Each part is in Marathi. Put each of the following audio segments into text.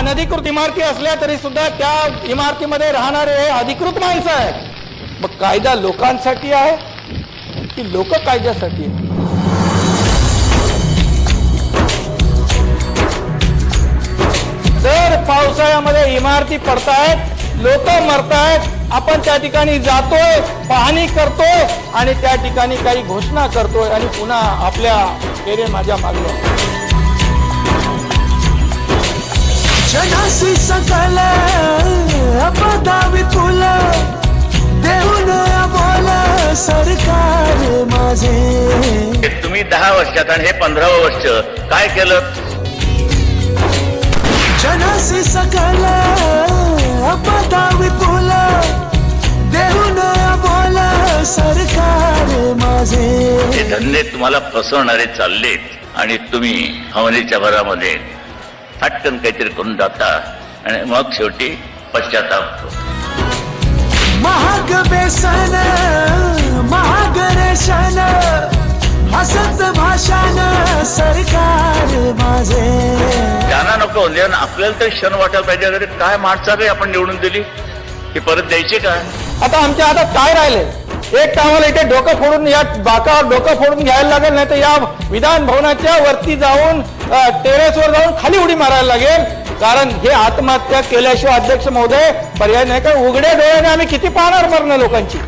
अनधिकृत इमारती असल्या तरी सुद्धा त्या इमारतीमध्ये राहणारे हे अधिकृत माणसं आहेत. मग कायदा लोकांसाठी आहे की लोक कायद्यासाठी आहे जर पावसाळ्यामध्ये इमारती पडतायत लोक मरतायत आपण त्या ठिकाणी जातोय पाहणी करतोय आणि त्या ठिकाणी काही घोषणा करतोय आणि पुन्हा आपल्या तेरे माझ्या मागण्या जनासी सकल अपदावी तुल देऊन बोल सरकार माझे. तुम्ही दहा वर्षात आणि हे पंधरावं वर्ष काय केलं? जनासी सकल अपदावी तुल देऊन बोल सरकार माझे. हे धंदे तुम्हाला फसवणारे चाललेत आणि तुम्ही हवनीच्या भरामध्ये फटकन काहीतरी करून जाता आणि मग शेवटी पश्चाताप होतो. महाग बेसन महाग रेशन हसत भाषण सरकार माझे. त्यांना नको म्हणजे आपल्याला तरी क्षण वाटायला पाहिजे अरे काय माणसाकडे आपण निवडून दिली? ही परत द्यायची का? आता आमच्या हातात काय राहिले? एक कामाला इथे डोकं फोडून या बाकावर डोकं फोडून घ्यायला लागेल नाही तर या विधान भवनाच्या वरती जाऊन टेरेसवर जाऊन खाली उडी मारायला लागेल. कारण हे आत्महत्या केल्याशिवाय अध्यक्ष महोदय पर्याय नाही का उघड्या डोळ्याने आम्ही किती पाहणार मरणं लोकांची?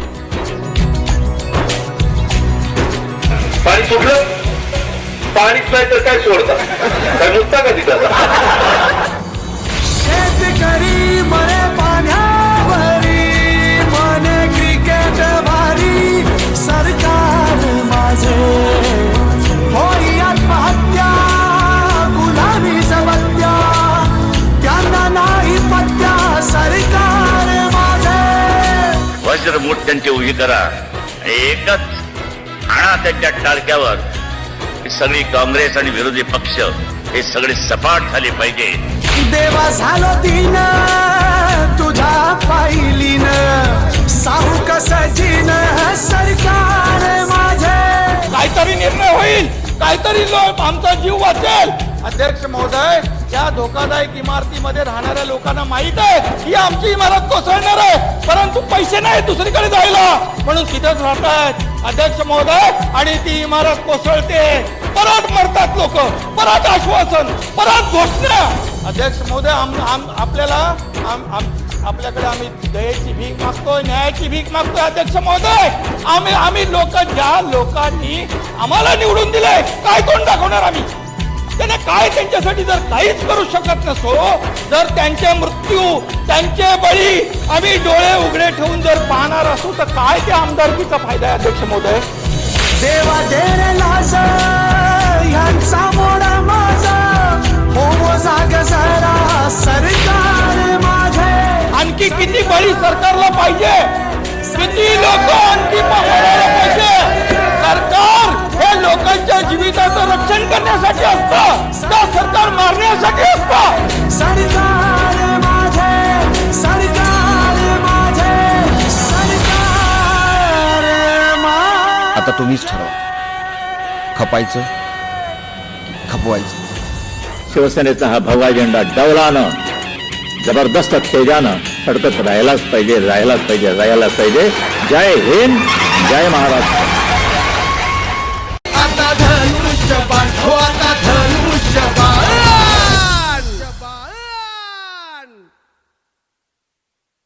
पाणी सोडलं पाणीच नाही तर काय सोडता? काय मुक्ता का तिथं वज्रमूठ त्यांची उभी करा एकच आणा त्यांच्या टाळक्यावर. सगळी काँग्रेस आणि विरोधी पक्ष हे सगळे सपाट झाले पाहिजे. देवा झालो दिन तुझ्या पाहिलीन साहू कसं जीन सरकार माझे. काहीतरी निर्णय होईल काहीतरी लो- आमचा जीव वाचेल. अध्यक्ष महोदय या धोकादायक इमारतीमध्ये राहणाऱ्या लोकांना माहीत आहे ही आमची इमारत कोसळणार आहे. परंतु पैसे नाही दुसरीकडे जायला. म्हणून तिथेच राहतात अध्यक्ष महोदय आणि ती इमारत कोसळते. परत मरतात लोक. परत आश्वासन. परत घोषणा. अध्यक्ष महोदय आम, आपल्याला आपल्याकडे आम्ही दयेची भीक मागतोय न्यायाची भीक मागतोय अध्यक्ष महोदय. आम्ही आम्ही लोक ज्या लोकांनी आम्हाला निवडून दिलंय काय तोंड दाखवणार आम्ही? त्यांना काय त्यांच्यासाठी जर काहीच करू शकत नसो जर त्यांचे मृत्यू त्यांचे बळी आम्ही डोळे उघडे ठेवून जर पाहणार असू तर काय त्या आमदारकीचा फायदा आहे अध्यक्ष महोदय? देवा यांचा मोडा माझा. हो जाग सरकार माझे. आणखी किती बळी सरकारला पाहिजे? किती लोक आणखी आता तुम्हीच ठरवा. खपायचं खपवायचं? शिवसेनेचा हा भगवा झेंडा डवलानं जबरदस्त तेजानं फडकत राहायलाच पाहिजे राहायलाच पाहिजे राहायलाच पाहिजे. जय हिंद जय महाराष्ट्र.